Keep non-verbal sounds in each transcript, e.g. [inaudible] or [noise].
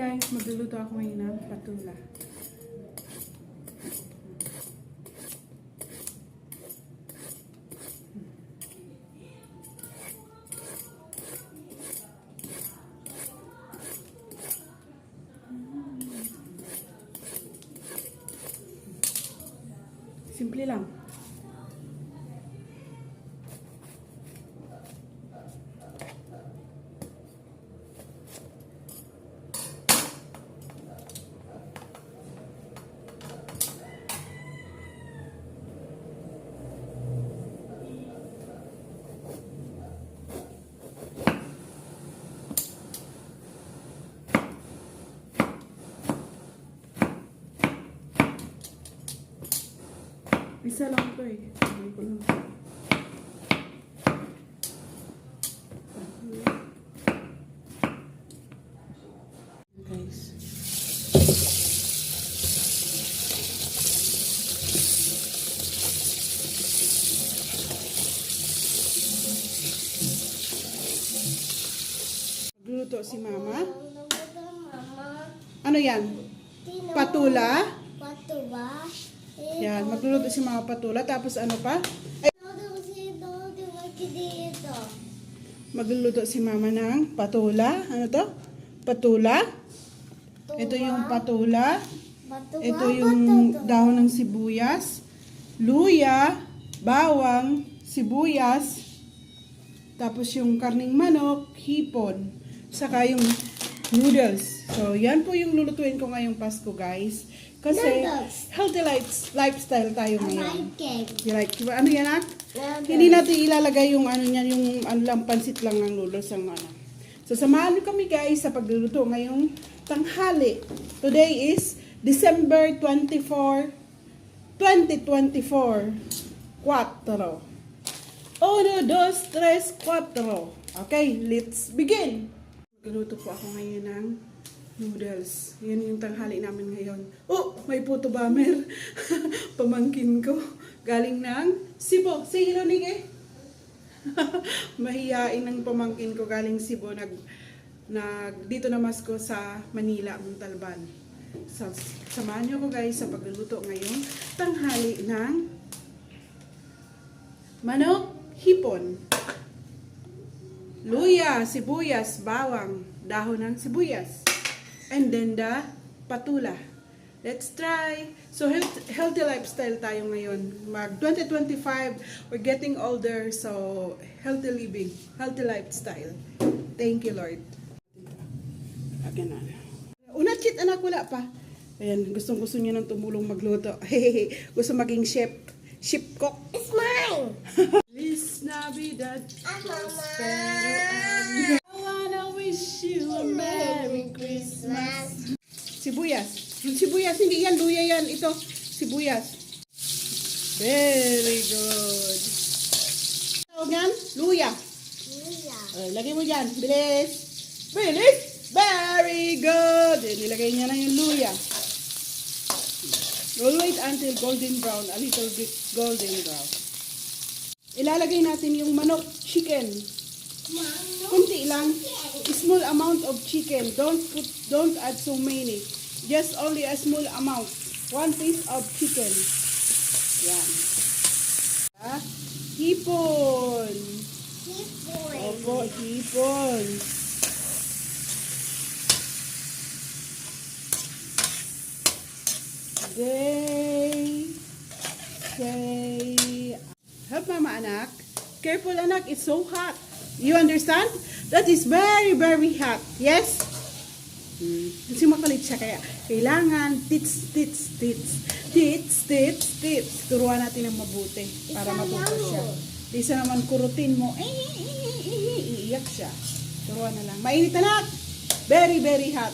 guys, magluluto ako ngayon ng patula. Simple lang. Isa lang to eh. Sabay ko lang. Guys. Magluluto si mama. Ano yan? Patula? Patuba. Yan, magluluto si mama patula. Tapos ano pa? Ay, magluluto si mama ng patula. Ano to? Patula. Ito yung patula. Ito yung dahon ng sibuyas. Luya, bawang, sibuyas. Tapos yung karning manok, hipon. Saka yung noodles. So, yan po yung lulutuin ko ngayong Pasko, guys. Kasi, healthy life- lifestyle tayo ngayon. You like, diba? ano yan, ah? Noodles. Hindi natin ilalagay yung ano niyan, yung ano lang, pansit lang ng noodles ang ano. So, samahan niyo kami guys sa pagluluto ngayong tanghali. Today is December 24, 2024. 4. Uno, dos, tres, cuatro. Okay, let's begin. Magluluto po ako ngayon ng noodles. Yan yung tanghali namin ngayon. Oh, may puto bamer. [laughs] Pamangkin ko. Galing ng Cebu. Say hello, Nige. [laughs] Mahiyain ng pamangkin ko galing Cebu. Nag, nag, dito namas ko sa Manila, Montalban. So, samahan niyo ko guys sa pagluluto ngayong tanghali ng manok, hipon, luya, sibuyas, bawang, dahon ng sibuyas, and then the patula. Let's try. So, health, healthy lifestyle tayo ngayon. Mag 2025, we're getting older, so healthy living, healthy lifestyle. Thank you, Lord. Again na. Una, cheat, anak, wala pa. Ayan, gustong gusto niya nang tumulong magluto. [laughs] gusto maging chef. Chef cook. It's mine. [laughs] Feliz Navidad, prospero. I wanna wish you a Merry Christmas. Sibuyas. Sibuyas, hindi yan, luya yan. Ito, sibuyas. Very good. Tawag yan, luya. Yeah. Uh, lagay mo dyan, bilis. Bilis! Very good! Eh, nilagay niya na yung luya. We'll wait until golden brown, a little bit golden brown. Ilalagay natin yung manok chicken. Kunti lang. Small amount of chicken. Don't put, don't add so many. Just only a small amount. One piece of chicken. Yan. Ah, hipon. Going. Opo, hipon. Day. Say. Help mama anak. Careful anak, it's so hot. You understand? That is very, very hot. Yes? Hmm. Kasi makulit siya kaya kailangan tits, tits, tits. Tits, tits, tits. Turuan natin ng mabuti para matuto siya. Isa naman kurutin mo, eh, eh, eh, eh, iiyak siya. Turuan na lang. Mainit na Very, very hot.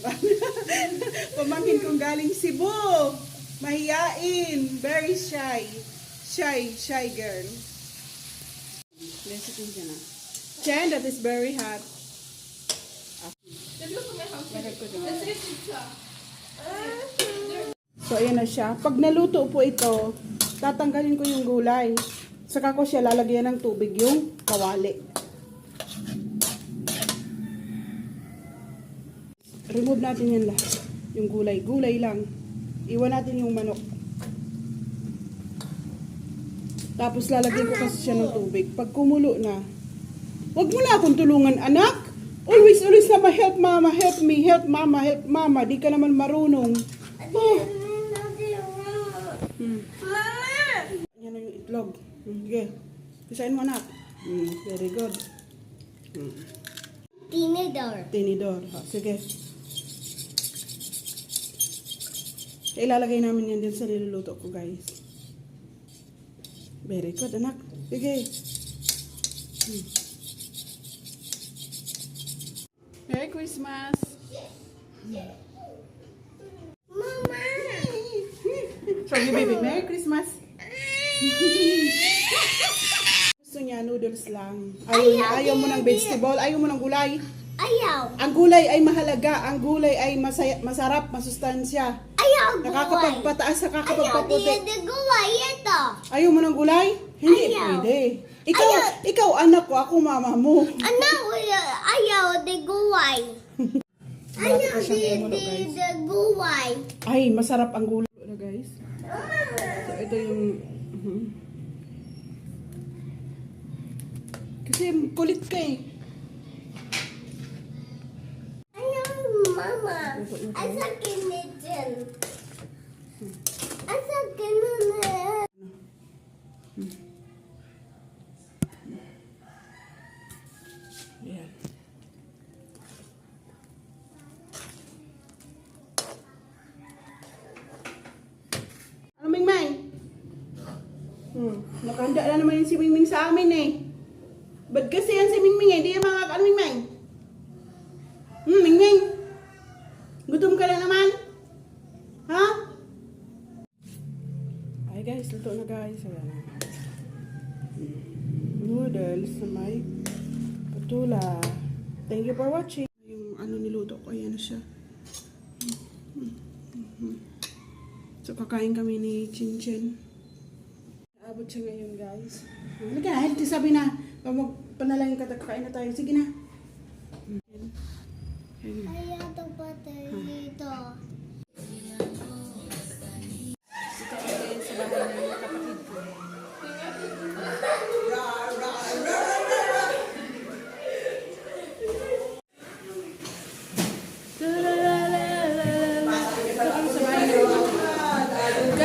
[laughs] Pamangkin kong galing Cebu. Mahiyain. Very shy. Shy, shy girl. Lesitin siya na. Chen, that is very hot. So, ayan na siya. Pag naluto po ito, tatanggalin ko yung gulay. Saka ko siya lalagyan ng tubig yung kawali. remove natin yan lahat. Yung gulay. Gulay lang. Iwan natin yung manok. Tapos lalagyan ko kasi siya ng tubig. Pag kumulo na, wag mo na akong tulungan, anak. Always, always na ma-help mama, help me, help mama, help mama. Di ka naman marunong. Oh. Hmm. Yan na yung itlog. Sige. Pisahin mo anak. Hmm, very good. Hmm. Tinidor. Tinidor. Ha, sige. Ilalagay namin yan din sa niluluto ko, guys. Very good, anak. Sige. Hmm. Merry Christmas! Mama. Sorry, baby. Merry Christmas! [laughs] Gusto niya noodles lang. Ayaw, niya, ayaw mo ng vegetable, ayaw mo ng gulay. Ayaw. Ang gulay ay mahalaga. Ang gulay ay masaya, masarap, masustansya. Ayaw gulay. Nakakapagpataas, Ayaw, nakakapagpaputi. di gulay ito. Ayaw mo ng gulay? Hindi Ayaw. pwede. Ikaw, ikaw anak ko, ako mama mo. Ano, ayaw, di gulay. [laughs] Ayaw, di, di, di gulay. Ay, masarap ang gulay. Ano, guys? So, ito yung... mhm. Kasi kulit ka eh. Ayaw, mama. Asa kinitchen. Asa kinunin. Yan. Ano, Mingmay? Hmm, nakahanda na naman yung si Mingming sa amin eh. Ba't kasi yan si Mingming eh? Di yan mga ano, Mingming? Guys, luto na guys. Ayan. Noodles na may patula. Thank you for watching. Yung ano niluto ko, ayan na siya. So, kakain kami ni Chin Chin. Naabot siya ngayon, guys. Halika healthy sabi na. Pamag panalangin ka, kakain na tayo. Sige na. Ayan. Ayan.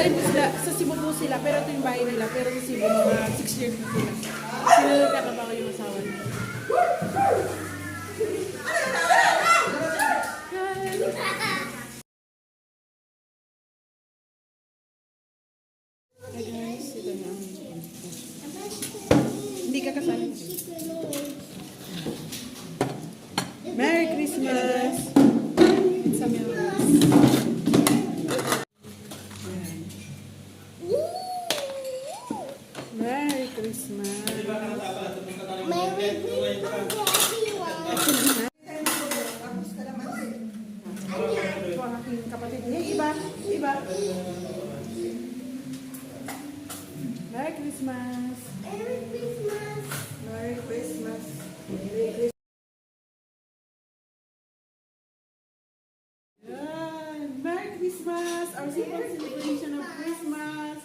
Galing sila, sa Cebu po sila, pero ito yung bahay nila. Pero sa Cebu, mga 6 years na sila. Nagkatabaho yung asawa nila. Hindi ka kasali. Merry Christmas! It's a. Merry Christmas! Ang aking kapatid. Hey, iba! Iba! Merry Christmas! Merry Christmas. Merry Christmas! Merry Christmas! Merry Christmas! Our simple celebration of Christmas!